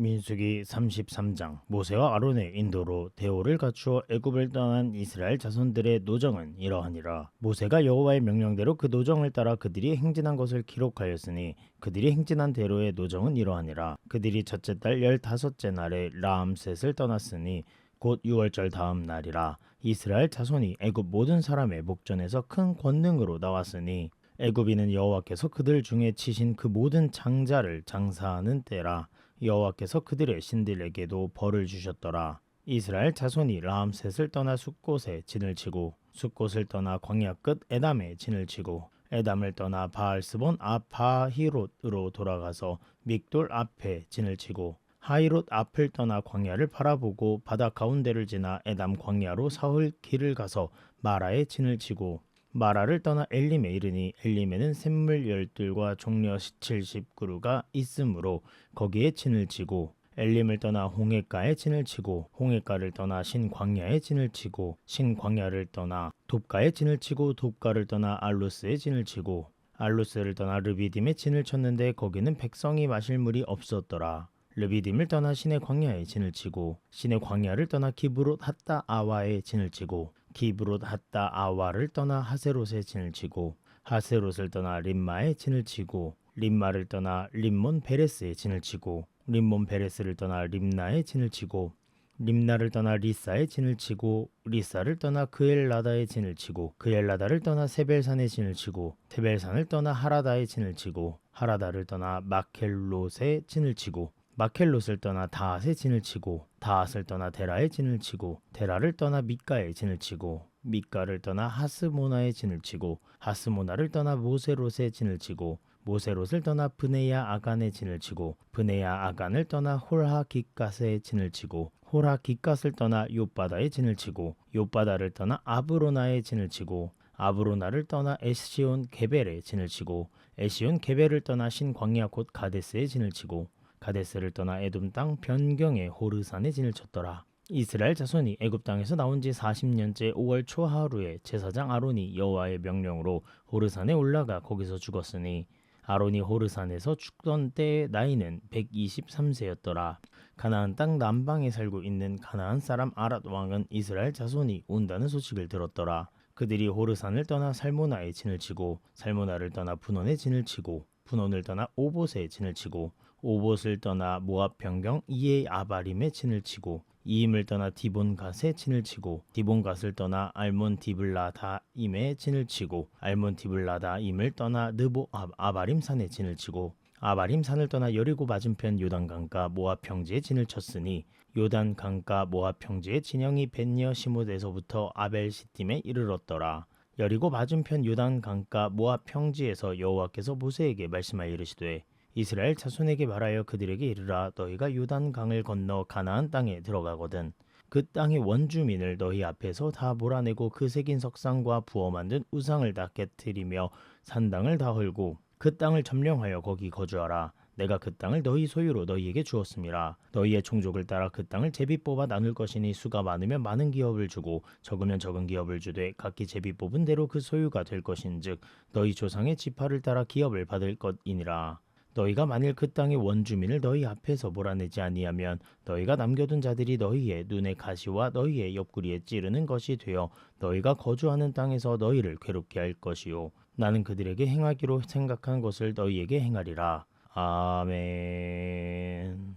민수기 33장 모세와 아론의 인도로 대오를 갖추어 애굽을 떠난 이스라엘 자손들의 노정은 이러하니라. 모세가 여호와의 명령대로 그 노정을 따라 그들이 행진한 것을 기록하였으니 그들이 행진한 대로의 노정은 이러하니라. 그들이 첫째 달 열다섯째 날에 라암셋을 떠났으니 곧 6월절 다음 날이라. 이스라엘 자손이 애굽 모든 사람의 목전에서 큰 권능으로 나왔으니 애굽인은 여호와께서 그들 중에 치신 그 모든 장자를 장사하는 때라 여호와께서 그들의 신들에게도 벌을 주셨더라. 이스라엘 자손이 라암셋을 떠나 숫곳에 진을 치고 숫곳을 떠나 광야 끝 에담에 진을 치고 에담을 떠나 바알스본 아바히롯으로 돌아가서 믹돌 앞에 진을 치고 하이롯 앞을 떠나 광야를 바라보고 바다 가운데를 지나 에담 광야로 사흘 길을 가서 마라에 진을 치고 마라를 떠나 엘림에 이르니 엘림에는 샘물 열둘과 종려 칠십 그루가 있으므로 거기에 진을 치고 엘림을 떠나 홍해가에 진을 치고 홍해가를 떠나 신광야에 진을 치고 신광야를 떠나 돕가에 진을 치고 돕가를 떠나 알루스에 진을 치고 알루스를 떠나 르비딤에 진을 쳤는데 거기는 백성이 마실 물이 없었더라. 르비딤을 떠나 신의 광야에 진을 치고 신의 광야를 떠나 기브롯 핫다 아와에 진을 치고 기브롯 핫다 아와를 떠나 하세롯에 진을 치고 하세롯을 떠나 림마에 진을 치고 림마를 떠나 림몬 베레스에 진을 치고 림몬 베레스를 떠나 림나에 진을 치고 림나를 떠나 리사에 진을 치고 리사를 떠나 그엘라다에 진을 치고 그엘라다를 떠나 세벨산에 진을 치고 세벨산을 떠나 하라다에 진을 치고 하라다를 떠나 마켈롯에 진을 치고 마켈롯을 떠나 다핫에 진을 치고 다핫을 떠나 데라에 진을 치고 데라를 떠나 미가에 진을 치고 미가를 떠나 하스모나에 진을 치고 하스모나를 떠나 모세롯에 진을 치고 모세롯을 떠나 브네야 아간에 진을 치고 브네야 아간을 떠나 홀하 기갓에 진을 치고 홀하 기갓을 떠나 요바다에 진을 치고 요바다를 떠나 아브로나에 진을 치고 아브로나를 떠나 에시온 게벨에 진을 치고 에시온 게벨을 떠나 신광야 곧 가데스에 진을 치고 가데스를 떠나 에돔 땅 변경의 호르산에 진을 쳤더라. 이스라엘 자손이 애굽 땅에서 나온 지 40년째 5월 초 하루에 제사장 아론이 여호와의 명령으로 호르산에 올라가 거기서 죽었으니 아론이 호르산에서 죽던 때의 나이는 123세였더라. 가나안 땅 남방에 살고 있는 가나안 사람 아랏 왕은 이스라엘 자손이 온다는 소식을 들었더라. 그들이 호르산을 떠나 살모나에 진을 치고 살모나를 떠나 분원에 진을 치고 분원을 떠나 오봇에 진을 치고 오봇을 떠나 모압 변경 이에 아바림에 진을 치고 이임을 떠나 디본갓에 진을 치고 디본갓을 떠나 알몬 디블라다임에 진을 치고 알몬 디블라다임을 떠나 느보 아바림 산에 진을 치고 아바림 산을 떠나 여리고 맞은편 요단 강가 모압 평지에 진을 쳤으니 요단 강가 모압 평지의 진영이 벤여 시못에서부터 아벨 시팀에 이르렀더라. 여리고 맞은편 요단 강가 모압 평지에서 여호와께서 모세에게 말씀하여 이르시되 이스라엘 자손에게 말하여 그들에게 이르라 너희가 요단 강을 건너 가나안 땅에 들어가거든. 그 땅의 원주민을 너희 앞에서 다 몰아내고 그 새긴 석상과 부어 만든 우상을 다 깨뜨리며 산당을 다 헐고 그 땅을 점령하여 거기 거주하라. 내가 그 땅을 너희 소유로 너희에게 주었음이라 너희의 종족을 따라 그 땅을 제비 뽑아 나눌 것이니 수가 많으면 많은 기업을 주고 적으면 적은 기업을 주되 각기 제비 뽑은 대로 그 소유가 될 것인즉 너희 조상의 지파를 따라 기업을 받을 것이니라 너희가 만일 그 땅의 원주민을 너희 앞에서 몰아내지 아니하면 너희가 남겨둔 자들이 너희의 눈의 가시와 너희의 옆구리에 찌르는 것이 되어 너희가 거주하는 땅에서 너희를 괴롭게 할 것이요. 나는 그들에게 행하기로 생각한 것을 너희에게 행하리라. 아멘